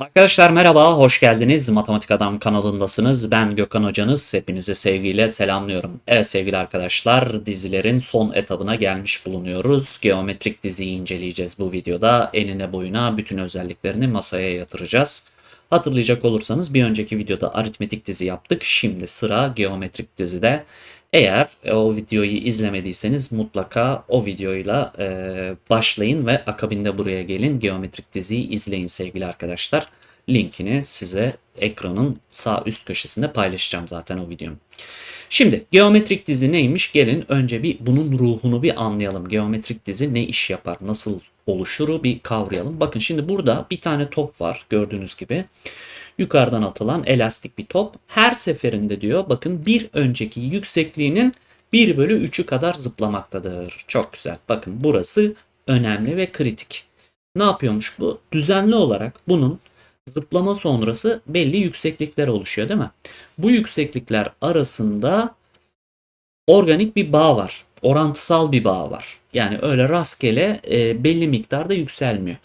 Arkadaşlar merhaba, hoş geldiniz. Matematik Adam kanalındasınız. Ben Gökhan Hocanız. Hepinizi sevgiyle selamlıyorum. Evet sevgili arkadaşlar, dizilerin son etabına gelmiş bulunuyoruz. Geometrik diziyi inceleyeceğiz bu videoda. Enine boyuna bütün özelliklerini masaya yatıracağız. Hatırlayacak olursanız bir önceki videoda aritmetik dizi yaptık. Şimdi sıra geometrik dizide. Eğer e, o videoyu izlemediyseniz mutlaka o videoyla e, başlayın ve akabinde buraya gelin. Geometrik diziyi izleyin sevgili arkadaşlar. Linkini size ekranın sağ üst köşesinde paylaşacağım zaten o videonun. Şimdi geometrik dizi neymiş? Gelin önce bir bunun ruhunu bir anlayalım. Geometrik dizi ne iş yapar? Nasıl oluşuru bir kavrayalım. Bakın şimdi burada bir tane top var gördüğünüz gibi. Yukarıdan atılan elastik bir top. Her seferinde diyor bakın bir önceki yüksekliğinin 1 bölü 3'ü kadar zıplamaktadır. Çok güzel. Bakın burası önemli ve kritik. Ne yapıyormuş bu? Düzenli olarak bunun zıplama sonrası belli yükseklikler oluşuyor değil mi? Bu yükseklikler arasında organik bir bağ var. Orantısal bir bağ var. Yani öyle rastgele e, belli miktarda yükselmiyor.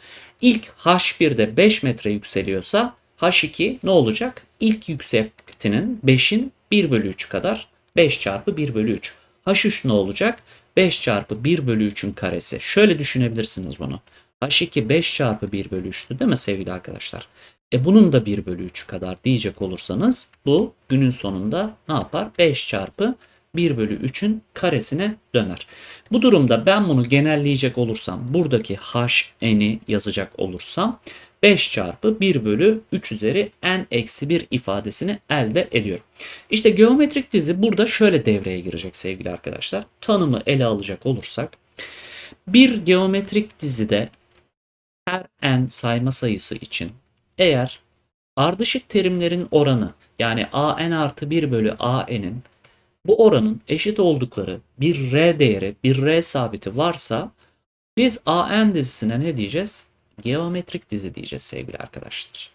İlk H1'de 5 metre yükseliyorsa H2 ne olacak? İlk yüksekliğinin 5'in 1 bölü 3 kadar 5 çarpı 1 bölü 3. H3 ne olacak? 5 çarpı 1 bölü 3'ün karesi. Şöyle düşünebilirsiniz bunu. H2 5 çarpı 1 bölü 3'tü değil mi sevgili arkadaşlar? E bunun da 1 bölü 3 kadar diyecek olursanız bu günün sonunda ne yapar? 5 çarpı 1 bölü 3'ün karesine döner. Bu durumda ben bunu genelleyecek olursam buradaki h'n'i yazacak olursam 5 çarpı 1 bölü 3 üzeri n eksi 1 ifadesini elde ediyorum. İşte geometrik dizi burada şöyle devreye girecek sevgili arkadaşlar. Tanımı ele alacak olursak bir geometrik dizide her n sayma sayısı için eğer ardışık terimlerin oranı yani a n artı 1 bölü a n'in bu oranın eşit oldukları bir r değeri, bir r sabiti varsa biz a n dizisine ne diyeceğiz? Geometrik dizi diyeceğiz sevgili arkadaşlar.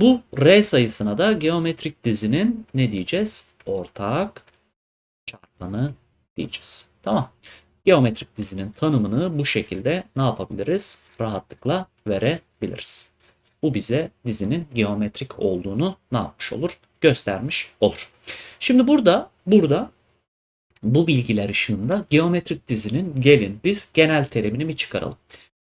Bu r sayısına da geometrik dizinin ne diyeceğiz? Ortak çarpanı diyeceğiz. Tamam. Geometrik dizinin tanımını bu şekilde ne yapabiliriz? Rahatlıkla verebiliriz. Bu bize dizinin geometrik olduğunu ne yapmış olur? Göstermiş olur. Şimdi burada burada bu bilgiler ışığında geometrik dizinin gelin biz genel terimini bir çıkaralım.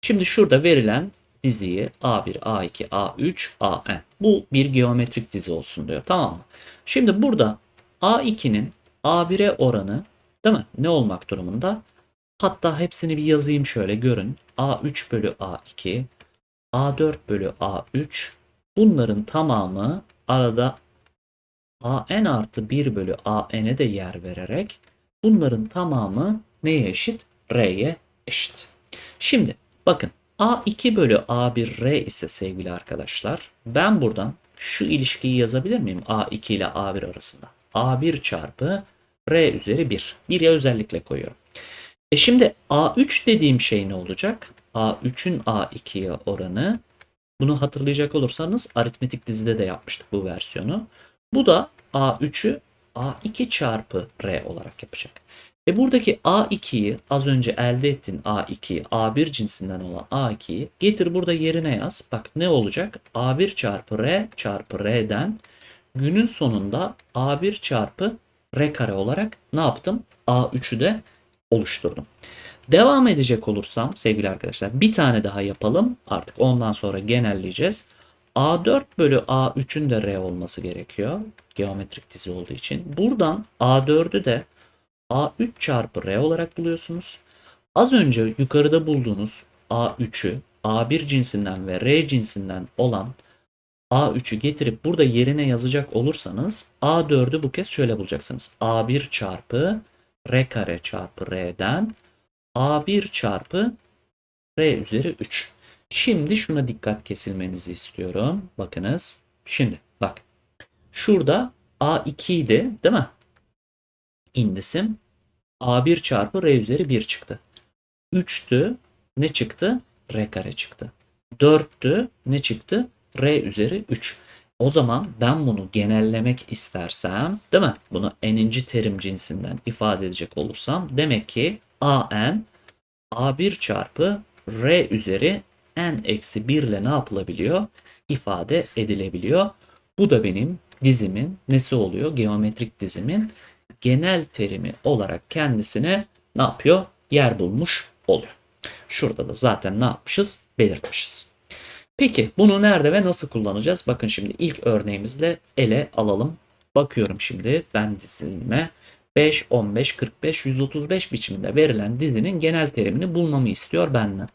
Şimdi şurada verilen diziyi A1, A2, A3, AN. Bu bir geometrik dizi olsun diyor. Tamam mı? Şimdi burada A2'nin A1'e oranı değil mi? Ne olmak durumunda? Hatta hepsini bir yazayım şöyle görün. A3 bölü A2, A4 bölü A3 bunların tamamı arada AN artı 1 bölü AN'e de yer vererek bunların tamamı neye eşit? R'ye eşit. Şimdi bakın A2 bölü A1 R ise sevgili arkadaşlar ben buradan şu ilişkiyi yazabilir miyim A2 ile A1 arasında? A1 çarpı R üzeri 1. Bir ya özellikle koyuyorum. E şimdi A3 dediğim şey ne olacak? A3'ün A2'ye oranı. Bunu hatırlayacak olursanız aritmetik dizide de yapmıştık bu versiyonu. Bu da A3'ü A2 çarpı R olarak yapacak. E buradaki A2'yi az önce elde ettin A2'yi A1 cinsinden olan A2'yi getir burada yerine yaz. Bak ne olacak? A1 çarpı R çarpı R'den günün sonunda A1 çarpı R kare olarak ne yaptım? A3'ü de oluşturdum. Devam edecek olursam sevgili arkadaşlar bir tane daha yapalım. Artık ondan sonra genelleyeceğiz. A4 bölü A3'ün de R olması gerekiyor. Geometrik dizi olduğu için. Buradan A4'ü de A3 çarpı R olarak buluyorsunuz. Az önce yukarıda bulduğunuz A3'ü A1 cinsinden ve R cinsinden olan A3'ü getirip burada yerine yazacak olursanız A4'ü bu kez şöyle bulacaksınız. A1 çarpı R kare çarpı R'den A1 çarpı R üzeri 3. Şimdi şuna dikkat kesilmenizi istiyorum. Bakınız. Şimdi bak. Şurada A2 idi değil mi? İndisim. A1 çarpı R üzeri 1 çıktı. 3'tü. Ne çıktı? R kare çıktı. 4'tü. Ne çıktı? R üzeri 3. O zaman ben bunu genellemek istersem, değil mi? Bunu n'inci terim cinsinden ifade edecek olursam demek ki an a1 çarpı r üzeri n eksi 1 ile ne yapılabiliyor? İfade edilebiliyor. Bu da benim dizimin nesi oluyor? Geometrik dizimin genel terimi olarak kendisine ne yapıyor? Yer bulmuş oluyor. Şurada da zaten ne yapmışız? Belirtmişiz. Peki bunu nerede ve nasıl kullanacağız? Bakın şimdi ilk örneğimizle ele alalım. Bakıyorum şimdi ben dizime 5, 15, 45, 135 biçiminde verilen dizinin genel terimini bulmamı istiyor benden.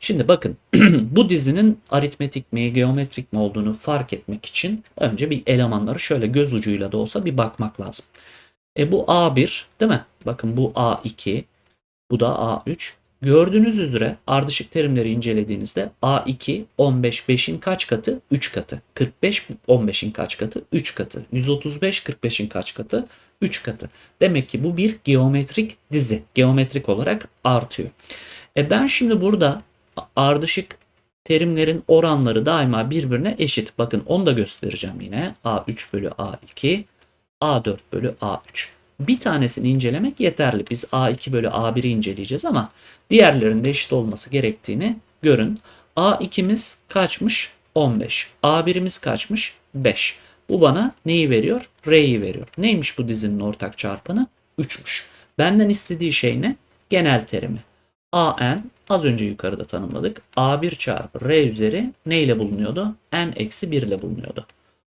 Şimdi bakın bu dizinin aritmetik mi, geometrik mi olduğunu fark etmek için önce bir elemanları şöyle göz ucuyla da olsa bir bakmak lazım. E bu A1 değil mi? Bakın bu A2, bu da A3. Gördüğünüz üzere ardışık terimleri incelediğinizde A2 15 5'in kaç katı? 3 katı. 45 15'in kaç katı? 3 katı. 135 45'in kaç katı? 3 katı. Demek ki bu bir geometrik dizi. Geometrik olarak artıyor. E ben şimdi burada ardışık terimlerin oranları daima birbirine eşit. Bakın onu da göstereceğim yine. A3 bölü A2, A4 bölü A3. Bir tanesini incelemek yeterli. Biz A2 bölü A1'i inceleyeceğiz ama diğerlerinin de eşit olması gerektiğini görün. A2'miz kaçmış? 15. A1'imiz kaçmış? 5. Bu bana neyi veriyor? R'yi veriyor. Neymiş bu dizinin ortak çarpanı? 3'müş. Benden istediği şey ne? Genel terimi. AN az önce yukarıda tanımladık. A1 çarpı R üzeri ne ile bulunuyordu? N eksi 1 ile bulunuyordu.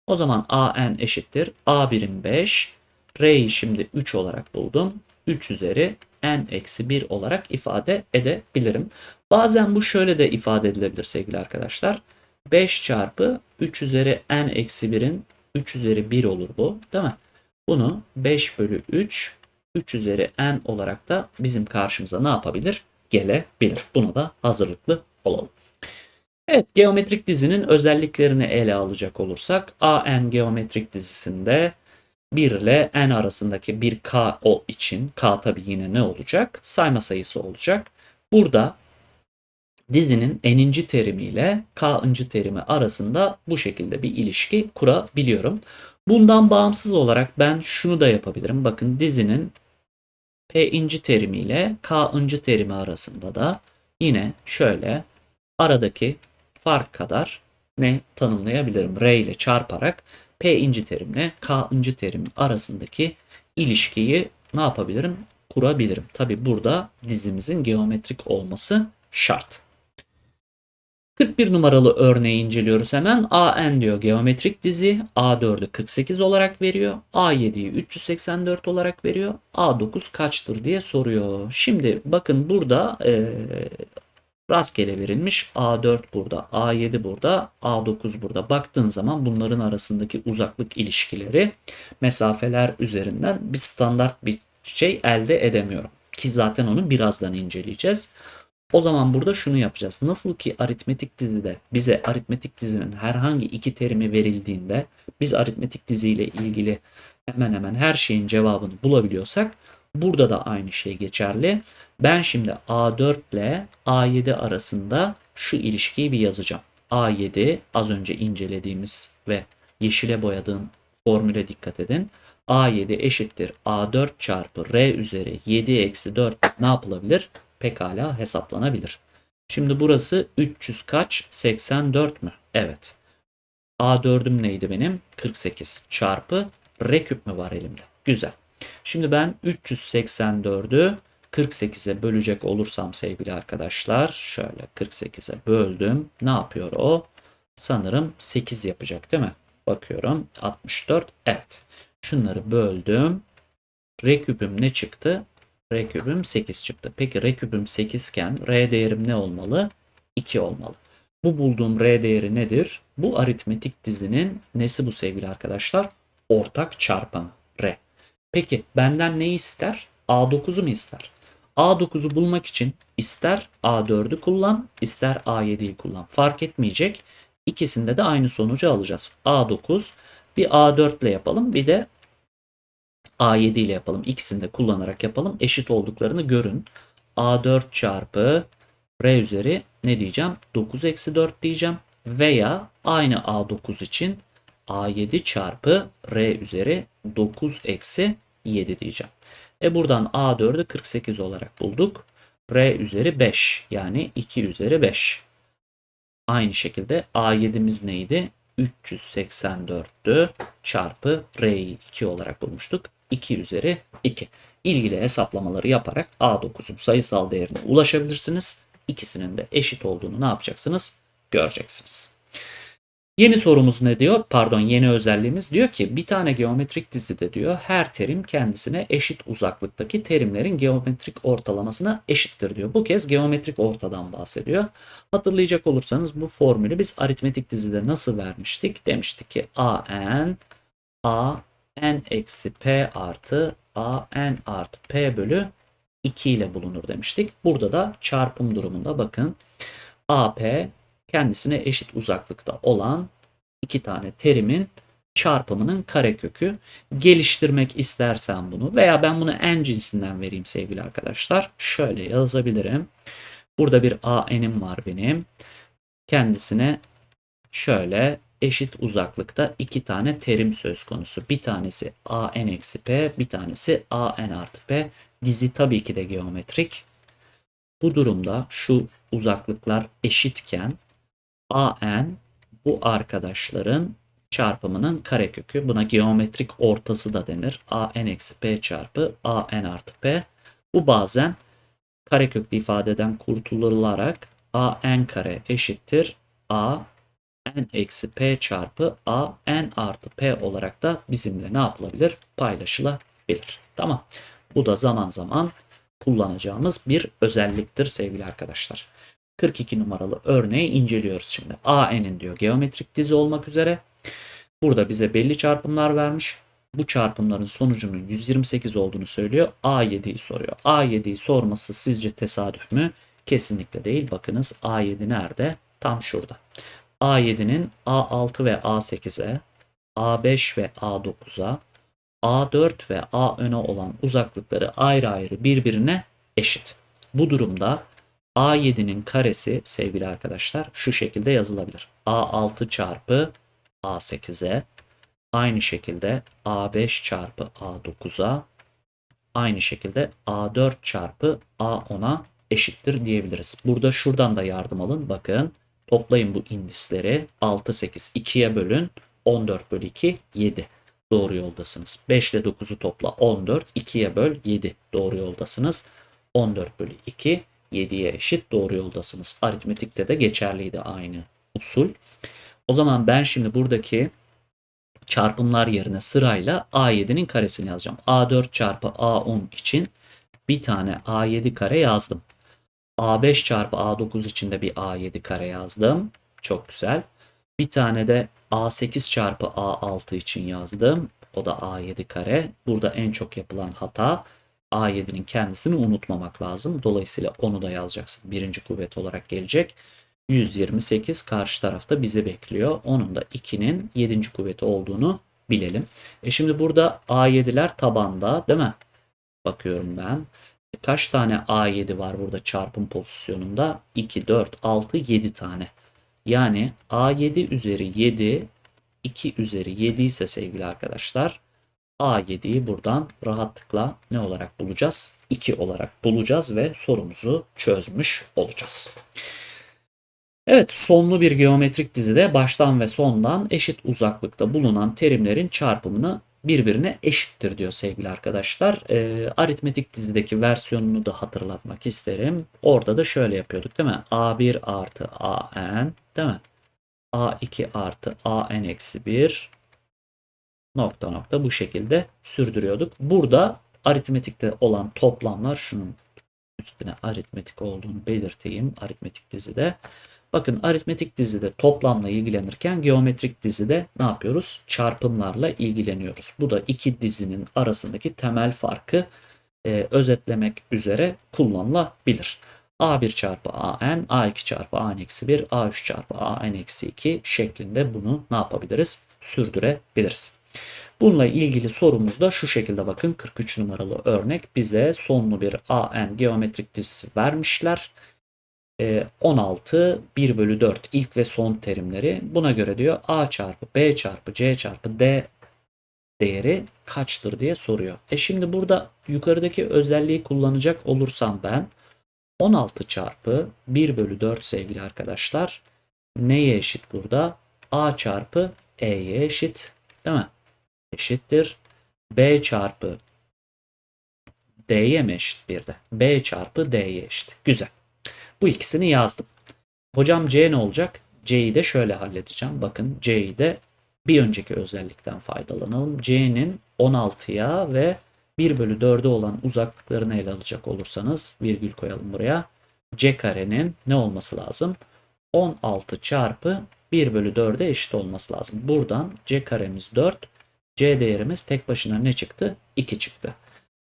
O zaman AN eşittir. A1'in 5. R'yi şimdi 3 olarak buldum. 3 üzeri N eksi 1 olarak ifade edebilirim. Bazen bu şöyle de ifade edilebilir sevgili arkadaşlar. 5 çarpı 3 üzeri N eksi 1'in 3 üzeri 1 olur bu değil mi? Bunu 5 bölü 3 3 üzeri n olarak da bizim karşımıza ne yapabilir? Gelebilir. Buna da hazırlıklı olalım. Evet geometrik dizinin özelliklerini ele alacak olursak AN geometrik dizisinde 1 ile n arasındaki bir k o için k tabi yine ne olacak? Sayma sayısı olacak. Burada dizinin n'inci terimi ile k'ıncı terimi arasında bu şekilde bir ilişki kurabiliyorum. Bundan bağımsız olarak ben şunu da yapabilirim. Bakın dizinin P'inci terimi ile K'ıncı terimi arasında da yine şöyle aradaki fark kadar ne tanımlayabilirim? R ile çarparak P'inci terimle K'ıncı terim arasındaki ilişkiyi ne yapabilirim? Kurabilirim. Tabi burada dizimizin geometrik olması şart. 41 numaralı örneği inceliyoruz hemen. AN diyor geometrik dizi. A4'ü 48 olarak veriyor. A7'yi 384 olarak veriyor. A9 kaçtır diye soruyor. Şimdi bakın burada e, rastgele verilmiş. A4 burada, A7 burada, A9 burada. Baktığın zaman bunların arasındaki uzaklık ilişkileri mesafeler üzerinden bir standart bir şey elde edemiyorum. Ki zaten onu birazdan inceleyeceğiz. O zaman burada şunu yapacağız. Nasıl ki aritmetik dizide bize aritmetik dizinin herhangi iki terimi verildiğinde biz aritmetik diziyle ilgili hemen hemen her şeyin cevabını bulabiliyorsak burada da aynı şey geçerli. Ben şimdi A4 ile A7 arasında şu ilişkiyi bir yazacağım. A7 az önce incelediğimiz ve yeşile boyadığım formüle dikkat edin. A7 eşittir A4 çarpı R üzeri 7 eksi 4 ne yapılabilir? pekala hesaplanabilir. Şimdi burası 300 kaç? 84 mü? Evet. A4'üm neydi benim? 48 çarpı R küp mü var elimde? Güzel. Şimdi ben 384'ü 48'e bölecek olursam sevgili arkadaşlar şöyle 48'e böldüm. Ne yapıyor o? Sanırım 8 yapacak değil mi? Bakıyorum 64. Evet. Şunları böldüm. R küpüm ne çıktı? R küpüm 8 çıktı. Peki R küpüm 8 iken R değerim ne olmalı? 2 olmalı. Bu bulduğum R değeri nedir? Bu aritmetik dizinin nesi bu sevgili arkadaşlar? Ortak çarpanı R. Peki benden ne ister? A9'u mu ister? A9'u bulmak için ister A4'ü kullan, ister A7'yi kullan. Fark etmeyecek. İkisinde de aynı sonucu alacağız. A9 bir A4 ile yapalım bir de A7 ile yapalım. İkisini de kullanarak yapalım. Eşit olduklarını görün. A4 çarpı R üzeri ne diyeceğim? 9 eksi 4 diyeceğim. Veya aynı A9 için A7 çarpı R üzeri 9 eksi 7 diyeceğim. E buradan A4'ü 48 olarak bulduk. R üzeri 5 yani 2 üzeri 5. Aynı şekilde A7'miz neydi? 384'tü çarpı R'yi 2 olarak bulmuştuk. 2 üzeri 2. İlgili hesaplamaları yaparak A9'un sayısal değerine ulaşabilirsiniz. İkisinin de eşit olduğunu ne yapacaksınız? Göreceksiniz. Yeni sorumuz ne diyor? Pardon yeni özelliğimiz diyor ki bir tane geometrik dizide diyor her terim kendisine eşit uzaklıktaki terimlerin geometrik ortalamasına eşittir diyor. Bu kez geometrik ortadan bahsediyor. Hatırlayacak olursanız bu formülü biz aritmetik dizide nasıl vermiştik? Demiştik ki an a n eksi p artı a n artı p bölü 2 ile bulunur demiştik. Burada da çarpım durumunda bakın ap kendisine eşit uzaklıkta olan iki tane terimin çarpımının karekökü. Geliştirmek istersen bunu veya ben bunu en cinsinden vereyim sevgili arkadaşlar. Şöyle yazabilirim. Burada bir an'im var benim. Kendisine şöyle eşit uzaklıkta iki tane terim söz konusu. Bir tanesi an eksi p, bir tanesi an artı p. Dizi tabii ki de geometrik. Bu durumda şu uzaklıklar eşitken an bu arkadaşların çarpımının karekökü. Buna geometrik ortası da denir. an eksi p çarpı an artı p. Bu bazen kareköklü ifadeden kurtulularak an kare eşittir a n eksi p çarpı a n artı p olarak da bizimle ne yapılabilir? Paylaşılabilir. Tamam. Bu da zaman zaman kullanacağımız bir özelliktir sevgili arkadaşlar. 42 numaralı örneği inceliyoruz şimdi. AN'in diyor geometrik dizi olmak üzere. Burada bize belli çarpımlar vermiş. Bu çarpımların sonucunun 128 olduğunu söylüyor. A7'yi soruyor. A7'yi sorması sizce tesadüf mü? Kesinlikle değil. Bakınız A7 nerede? Tam şurada. A7'nin A6 ve A8'e, A5 ve A9'a, A4 ve A öne olan uzaklıkları ayrı ayrı birbirine eşit. Bu durumda A7'nin karesi sevgili arkadaşlar şu şekilde yazılabilir. A6 çarpı A8'e aynı şekilde A5 çarpı A9'a aynı şekilde A4 çarpı A10'a eşittir diyebiliriz. Burada şuradan da yardım alın. Bakın toplayın bu indisleri. 6, 8, 2'ye bölün. 14 bölü 2, 7. Doğru yoldasınız. 5 ile 9'u topla 14. 2'ye böl 7. Doğru yoldasınız. 14 bölü 2 7'ye eşit doğru yoldasınız. Aritmetikte de geçerliydi aynı usul. O zaman ben şimdi buradaki çarpımlar yerine sırayla A7'nin karesini yazacağım. A4 çarpı A10 için bir tane A7 kare yazdım. A5 çarpı A9 için de bir A7 kare yazdım. Çok güzel. Bir tane de A8 çarpı A6 için yazdım. O da A7 kare. Burada en çok yapılan hata A7'nin kendisini unutmamak lazım. Dolayısıyla onu da yazacaksın. Birinci kuvvet olarak gelecek. 128 karşı tarafta bizi bekliyor. Onun da 2'nin 7. kuvveti olduğunu bilelim. E şimdi burada A7'ler tabanda değil mi? Bakıyorum ben. E kaç tane A7 var burada çarpım pozisyonunda? 2, 4, 6, 7 tane. Yani A7 üzeri 7, 2 üzeri 7 ise sevgili arkadaşlar A7'yi buradan rahatlıkla ne olarak bulacağız? 2 olarak bulacağız ve sorumuzu çözmüş olacağız. Evet sonlu bir geometrik dizide baştan ve sondan eşit uzaklıkta bulunan terimlerin çarpımını birbirine eşittir diyor sevgili arkadaşlar. E, aritmetik dizideki versiyonunu da hatırlatmak isterim. Orada da şöyle yapıyorduk değil mi? A1 artı AN değil mi? A2 artı AN eksi 1 nokta nokta bu şekilde sürdürüyorduk. Burada aritmetikte olan toplamlar şunun üstüne aritmetik olduğunu belirteyim aritmetik dizide. Bakın aritmetik dizide toplamla ilgilenirken geometrik dizide ne yapıyoruz? Çarpımlarla ilgileniyoruz. Bu da iki dizinin arasındaki temel farkı e, özetlemek üzere kullanılabilir. A1 çarpı AN, A2 çarpı AN eksi 1, A3 çarpı AN eksi 2 şeklinde bunu ne yapabiliriz? Sürdürebiliriz. Bununla ilgili sorumuz da şu şekilde bakın 43 numaralı örnek bize sonlu bir AN geometrik dizisi vermişler. 16 1 bölü 4 ilk ve son terimleri buna göre diyor A çarpı B çarpı C çarpı D değeri kaçtır diye soruyor. E şimdi burada yukarıdaki özelliği kullanacak olursam ben 16 çarpı 1 bölü 4 sevgili arkadaşlar neye eşit burada? A çarpı E'ye eşit. Değil mi? Eşittir. B çarpı D'ye mi eşit bir de? B çarpı D'ye eşit. Güzel. Bu ikisini yazdım. Hocam C ne olacak? C'yi de şöyle halledeceğim. Bakın C'yi de bir önceki özellikten faydalanalım. C'nin 16'ya ve 1 bölü 4'e olan uzaklıklarını ele alacak olursanız virgül koyalım buraya. C karenin ne olması lazım? 16 çarpı 1 bölü 4'e eşit olması lazım. Buradan C karemiz 4. C değerimiz tek başına ne çıktı? 2 çıktı.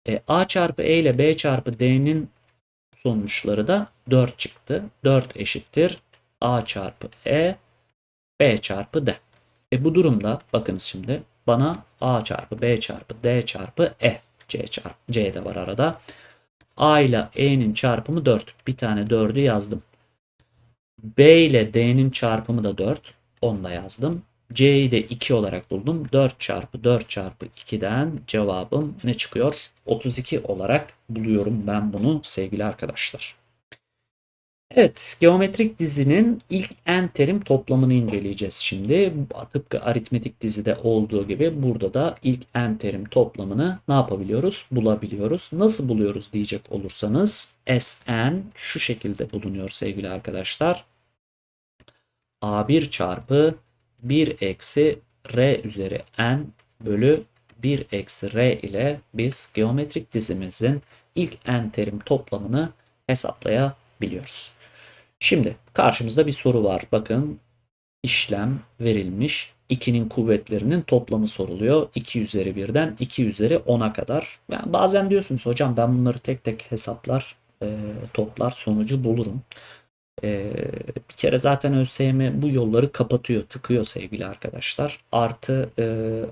E, A çarpı E ile B çarpı D'nin sonuçları da 4 çıktı. 4 eşittir A çarpı E B çarpı D. E bu durumda bakınız şimdi bana A çarpı B çarpı D çarpı E C çarpı C de var arada. A ile E'nin çarpımı 4. Bir tane 4'ü yazdım. B ile D'nin çarpımı da 4. Onu da yazdım. C'yi de 2 olarak buldum. 4 çarpı 4 çarpı 2'den cevabım ne çıkıyor? 32 olarak buluyorum ben bunu sevgili arkadaşlar. Evet, geometrik dizinin ilk en terim toplamını inceleyeceğiz şimdi. Tıpkı aritmetik dizide olduğu gibi burada da ilk en terim toplamını ne yapabiliyoruz? Bulabiliyoruz. Nasıl buluyoruz diyecek olursanız Sn şu şekilde bulunuyor sevgili arkadaşlar. A1 çarpı 1 eksi R üzeri n bölü 1 eksi R ile biz geometrik dizimizin ilk en terim toplamını hesaplayabiliyoruz. Şimdi karşımızda bir soru var. Bakın işlem verilmiş. 2'nin kuvvetlerinin toplamı soruluyor. 2 üzeri 1'den 2 üzeri 10'a kadar. Yani bazen diyorsunuz hocam ben bunları tek tek hesaplar, e, toplar sonucu bulurum. E, bir kere zaten ÖSYM bu yolları kapatıyor, tıkıyor sevgili arkadaşlar. Artı e,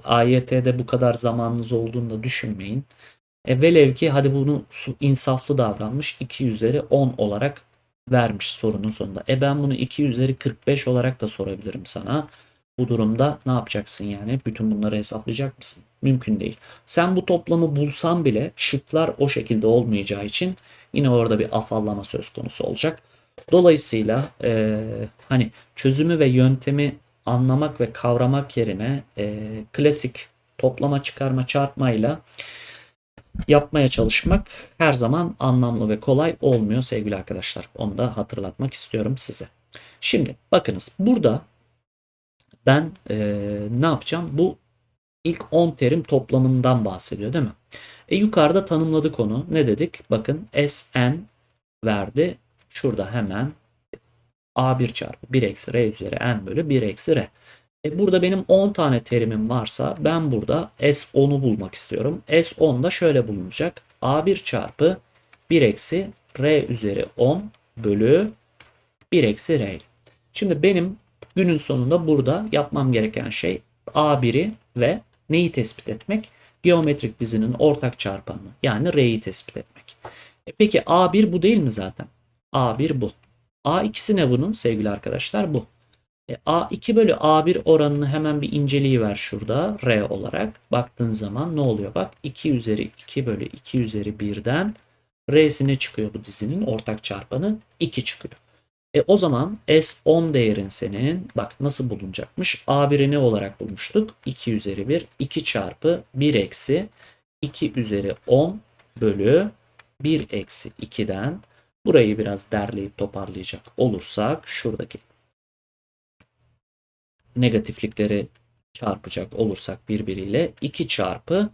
AYT'de bu kadar zamanınız olduğunu da düşünmeyin. E, velev ki hadi bunu insaflı davranmış 2 üzeri 10 olarak vermiş sorunun sonunda. E ben bunu 2 üzeri 45 olarak da sorabilirim sana. Bu durumda ne yapacaksın yani? Bütün bunları hesaplayacak mısın? Mümkün değil. Sen bu toplamı bulsan bile şıklar o şekilde olmayacağı için yine orada bir afallama söz konusu olacak. Dolayısıyla e, hani çözümü ve yöntemi anlamak ve kavramak yerine e, klasik toplama çıkarma çarpmayla yapmaya çalışmak her zaman anlamlı ve kolay olmuyor sevgili arkadaşlar. Onu da hatırlatmak istiyorum size. Şimdi bakınız burada ben e, ne yapacağım? Bu ilk 10 terim toplamından bahsediyor değil mi? E, yukarıda tanımladık onu. Ne dedik? Bakın Sn verdi. Şurada hemen A1 çarpı 1 eksi R üzeri N bölü 1 eksi R. E burada benim 10 tane terimim varsa ben burada S10'u bulmak istiyorum. S10 da şöyle bulunacak. A1 çarpı 1 eksi R üzeri 10 bölü 1 eksi R. Şimdi benim günün sonunda burada yapmam gereken şey A1'i ve neyi tespit etmek? Geometrik dizinin ortak çarpanını yani R'yi tespit etmek. E peki A1 bu değil mi zaten? A1 bu. A2'si ne bunun sevgili arkadaşlar? Bu. E, A2 bölü A1 oranını hemen bir inceleyiver şurada R olarak. Baktığın zaman ne oluyor? Bak 2 üzeri 2 bölü 2 üzeri 1'den R'sine çıkıyor bu dizinin ortak çarpanı 2 çıkıyor. E o zaman S10 değerin senin bak nasıl bulunacakmış? A1'i ne olarak bulmuştuk? 2 üzeri 1 2 çarpı 1 eksi 2 üzeri 10 bölü 1 eksi 2'den burayı biraz derleyip toparlayacak olursak şuradaki negatiflikleri çarpacak olursak birbiriyle 2 çarpı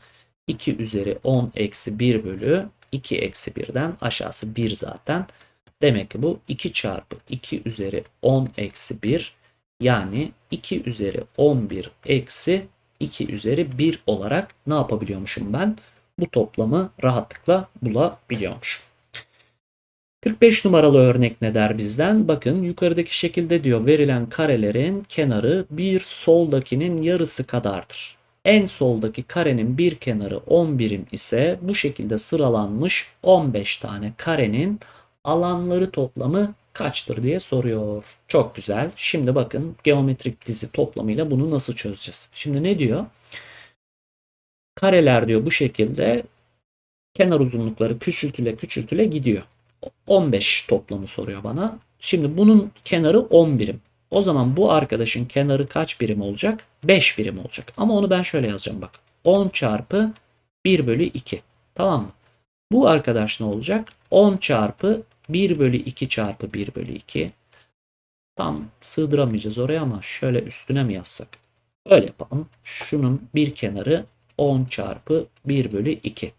2 üzeri 10 eksi 1 bölü 2 eksi 1'den aşağısı 1 zaten. Demek ki bu 2 çarpı 2 üzeri 10 eksi 1 yani 2 üzeri 11 eksi 2 üzeri 1 olarak ne yapabiliyormuşum ben? Bu toplamı rahatlıkla bulabiliyormuşum. 45 numaralı örnek ne der bizden? Bakın yukarıdaki şekilde diyor verilen karelerin kenarı bir soldakinin yarısı kadardır. En soldaki karenin bir kenarı 10 birim ise bu şekilde sıralanmış 15 tane karenin alanları toplamı kaçtır diye soruyor. Çok güzel. Şimdi bakın geometrik dizi toplamıyla bunu nasıl çözeceğiz? Şimdi ne diyor? Kareler diyor bu şekilde kenar uzunlukları küçültüle küçültüle gidiyor. 15 toplamı soruyor bana. Şimdi bunun kenarı 10 birim. O zaman bu arkadaşın kenarı kaç birim olacak? 5 birim olacak. Ama onu ben şöyle yazacağım bak. 10 çarpı 1 bölü 2. Tamam mı? Bu arkadaş ne olacak? 10 çarpı 1 bölü 2 çarpı 1 bölü 2. Tam sığdıramayacağız oraya ama şöyle üstüne mi yazsak? Öyle yapalım. Şunun bir kenarı 10 çarpı 1 bölü 2.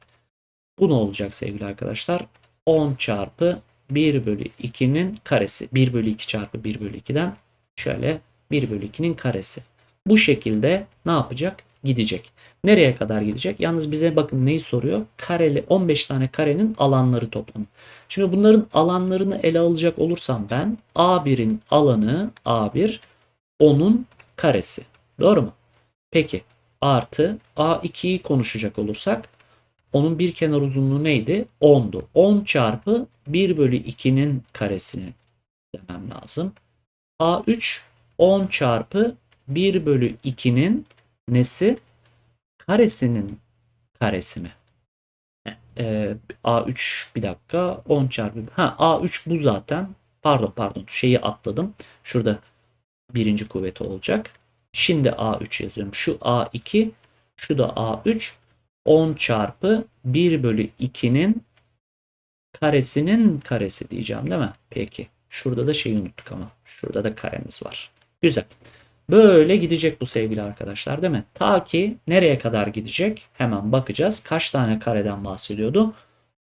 Bu ne olacak sevgili arkadaşlar? 10 çarpı 1 bölü 2'nin karesi. 1 bölü 2 çarpı 1 bölü 2'den şöyle 1 bölü 2'nin karesi. Bu şekilde ne yapacak? Gidecek. Nereye kadar gidecek? Yalnız bize bakın neyi soruyor? Kareli 15 tane karenin alanları toplamı. Şimdi bunların alanlarını ele alacak olursam ben A1'in alanı A1 onun karesi. Doğru mu? Peki artı A2'yi konuşacak olursak onun bir kenar uzunluğu neydi? 10'du. 10 çarpı 1 bölü 2'nin karesini demem lazım. A3 10 çarpı 1 bölü 2'nin nesi? Karesinin karesi mi? Ee, A3 bir dakika 10 çarpı ha A3 bu zaten pardon pardon şeyi atladım şurada birinci kuvveti olacak şimdi A3 yazıyorum şu A2 şu da A3 10 çarpı 1 bölü 2'nin karesinin karesi diyeceğim değil mi? Peki. Şurada da şeyi unuttuk ama. Şurada da karemiz var. Güzel. Böyle gidecek bu sevgili arkadaşlar değil mi? Ta ki nereye kadar gidecek? Hemen bakacağız. Kaç tane kareden bahsediyordu?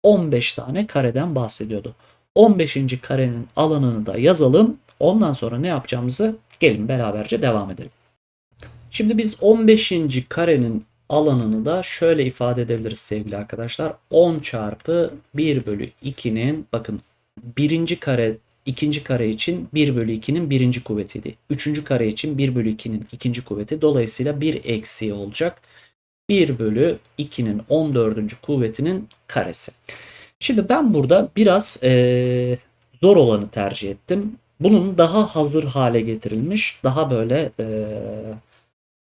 15 tane kareden bahsediyordu. 15. karenin alanını da yazalım. Ondan sonra ne yapacağımızı gelin beraberce devam edelim. Şimdi biz 15. karenin alanını da şöyle ifade edebiliriz sevgili arkadaşlar. 10 çarpı 1 bölü 2'nin bakın birinci kare ikinci kare için 1 bölü 2'nin birinci kuvvetiydi. Üçüncü kare için 1 bölü 2'nin ikinci kuvveti. Dolayısıyla 1 eksiği olacak. 1 bölü 2'nin 14. kuvvetinin karesi. Şimdi ben burada biraz ee, zor olanı tercih ettim. Bunun daha hazır hale getirilmiş, daha böyle ee,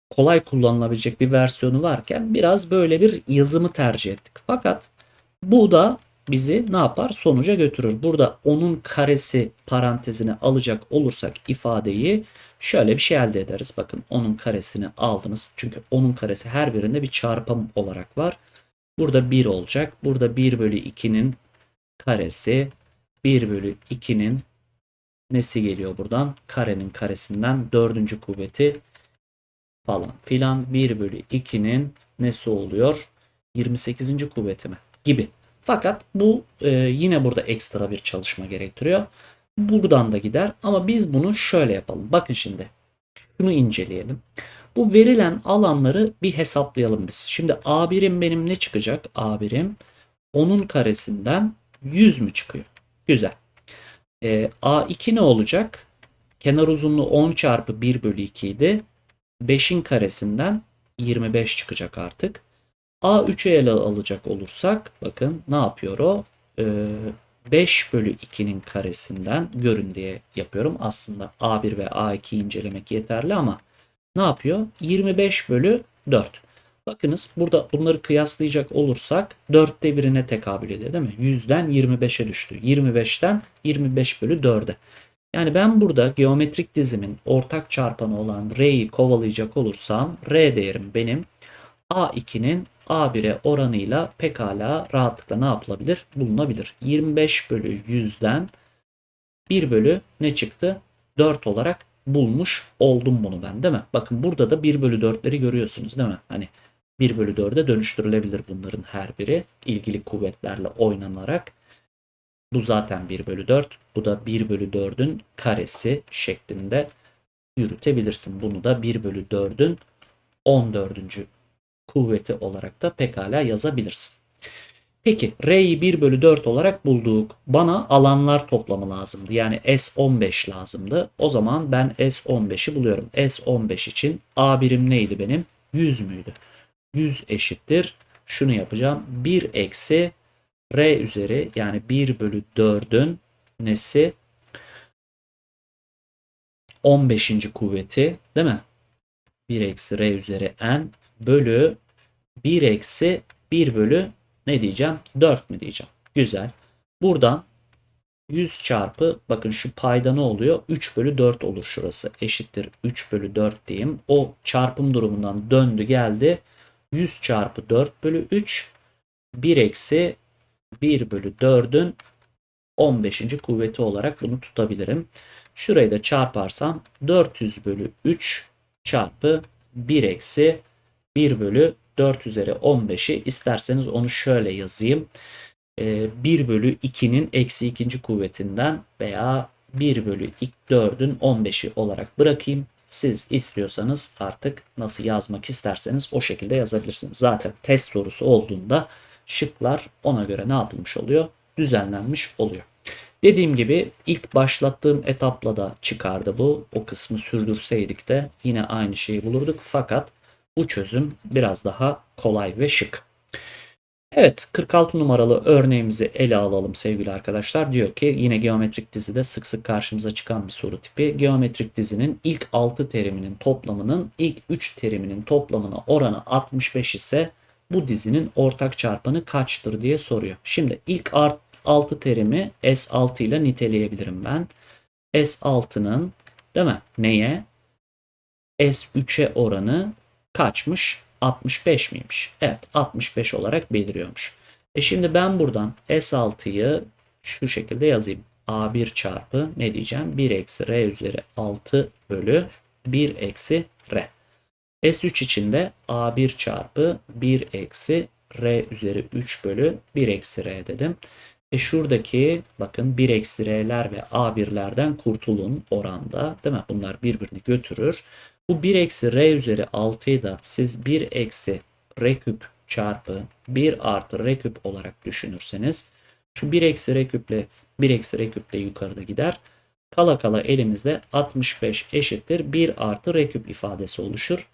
kolay kullanılabilecek bir versiyonu varken biraz böyle bir yazımı tercih ettik. Fakat bu da bizi ne yapar? Sonuca götürür. Burada onun karesi parantezine alacak olursak ifadeyi şöyle bir şey elde ederiz. Bakın onun karesini aldınız. Çünkü onun karesi her birinde bir çarpım olarak var. Burada 1 olacak. Burada 1 bölü 2'nin karesi 1 bölü 2'nin nesi geliyor buradan? Karenin karesinden dördüncü kuvveti falan filan 1 bölü 2'nin nesi oluyor? 28. kuvveti mi? Gibi. Fakat bu e, yine burada ekstra bir çalışma gerektiriyor. Buradan da gider ama biz bunu şöyle yapalım. Bakın şimdi şunu inceleyelim. Bu verilen alanları bir hesaplayalım biz. Şimdi A birim benim ne çıkacak? A birim onun karesinden 100 mü çıkıyor? Güzel. E, A2 ne olacak? Kenar uzunluğu 10 çarpı 1 bölü 2 idi. 5'in karesinden 25 çıkacak artık. A3'e ele alacak olursak bakın ne yapıyor o? Ee, 5 bölü 2'nin karesinden görün diye yapıyorum. Aslında A1 ve A2 incelemek yeterli ama ne yapıyor? 25 bölü 4. Bakınız burada bunları kıyaslayacak olursak 4'te birine tekabül ediyor değil mi? 100'den 25'e düştü. 25'ten 25 bölü 4'e. Yani ben burada geometrik dizimin ortak çarpanı olan R'yi kovalayacak olursam R değerim benim A2'nin A1'e oranıyla pekala rahatlıkla ne yapılabilir? Bulunabilir. 25 bölü 100'den 1 bölü ne çıktı? 4 olarak bulmuş oldum bunu ben değil mi? Bakın burada da 1 bölü 4'leri görüyorsunuz değil mi? Hani 1 bölü 4'e dönüştürülebilir bunların her biri ilgili kuvvetlerle oynanarak. Bu zaten 1 bölü 4. Bu da 1 bölü 4'ün karesi şeklinde yürütebilirsin. Bunu da 1 bölü 4'ün 14. kuvveti olarak da pekala yazabilirsin. Peki R'yi 1 bölü 4 olarak bulduk. Bana alanlar toplamı lazımdı. Yani S15 lazımdı. O zaman ben S15'i buluyorum. S15 için A birim neydi benim? 100 müydü? 100 eşittir. Şunu yapacağım. 1 eksi R üzeri yani 1 bölü 4'ün nesi 15. kuvveti değil mi? 1 eksi R üzeri N bölü 1 eksi 1 bölü ne diyeceğim? 4 mü diyeceğim? Güzel. Buradan 100 çarpı bakın şu payda ne oluyor? 3 bölü 4 olur şurası. Eşittir 3 bölü 4 diyeyim. O çarpım durumundan döndü geldi. 100 çarpı 4 bölü 3 1 eksi 1 bölü 4'ün 15. kuvveti olarak bunu tutabilirim. Şurayı da çarparsam 400 bölü 3 çarpı 1 eksi 1 bölü 4 üzeri 15'i isterseniz onu şöyle yazayım. 1 bölü 2'nin eksi ikinci kuvvetinden veya 1 bölü 4'ün 15'i olarak bırakayım. Siz istiyorsanız artık nasıl yazmak isterseniz o şekilde yazabilirsiniz. Zaten test sorusu olduğunda şıklar ona göre ne yapılmış oluyor? Düzenlenmiş oluyor. Dediğim gibi ilk başlattığım etapla da çıkardı bu. O kısmı sürdürseydik de yine aynı şeyi bulurduk. Fakat bu çözüm biraz daha kolay ve şık. Evet 46 numaralı örneğimizi ele alalım sevgili arkadaşlar. Diyor ki yine geometrik dizide sık sık karşımıza çıkan bir soru tipi. Geometrik dizinin ilk 6 teriminin toplamının ilk 3 teriminin toplamına oranı 65 ise bu dizinin ortak çarpanı kaçtır diye soruyor. Şimdi ilk 6 terimi S6 ile niteleyebilirim ben. S6'nın değil mi? Neye? S3'e oranı kaçmış? 65 miymiş? Evet 65 olarak beliriyormuş. E şimdi ben buradan S6'yı şu şekilde yazayım. A1 çarpı ne diyeceğim? 1 eksi R üzeri 6 bölü 1 eksi R. S3 için de A1 çarpı 1 eksi R üzeri 3 bölü 1 eksi R dedim. E şuradaki bakın 1 eksi R'ler ve A1'lerden kurtulun oranda değil mi? Bunlar birbirini götürür. Bu 1 eksi r üzeri 6'yı da siz 1 eksi r küp çarpı 1 artı r küp olarak düşünürseniz şu 1 eksi r küple 1 eksi r küple yukarıda gider. Kala kala elimizde 65 eşittir 1 artı r küp ifadesi oluşur.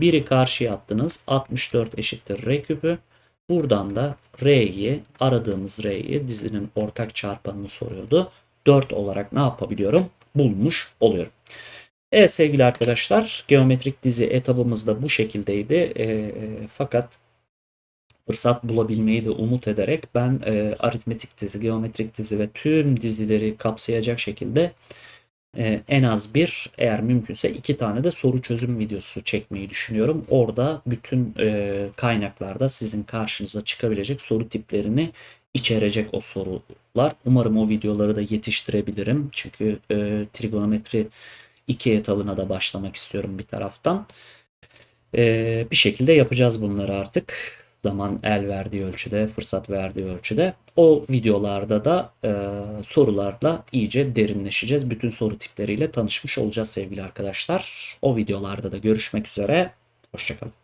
1'i karşıya attınız 64 eşittir r küpü. Buradan da r'yi aradığımız r'yi dizinin ortak çarpanını soruyordu. 4 olarak ne yapabiliyorum? Bulmuş oluyorum. Evet sevgili arkadaşlar geometrik dizi etabımız da bu şekildeydi. E, fakat fırsat bulabilmeyi de umut ederek ben e, aritmetik dizi, geometrik dizi ve tüm dizileri kapsayacak şekilde e, en az bir eğer mümkünse iki tane de soru çözüm videosu çekmeyi düşünüyorum. Orada bütün e, kaynaklarda sizin karşınıza çıkabilecek soru tiplerini içerecek o sorular. Umarım o videoları da yetiştirebilirim. Çünkü e, trigonometri iki etabına da başlamak istiyorum bir taraftan. Ee, bir şekilde yapacağız bunları artık. Zaman el verdiği ölçüde, fırsat verdiği ölçüde. O videolarda da e, sorularla iyice derinleşeceğiz. Bütün soru tipleriyle tanışmış olacağız sevgili arkadaşlar. O videolarda da görüşmek üzere. Hoşçakalın.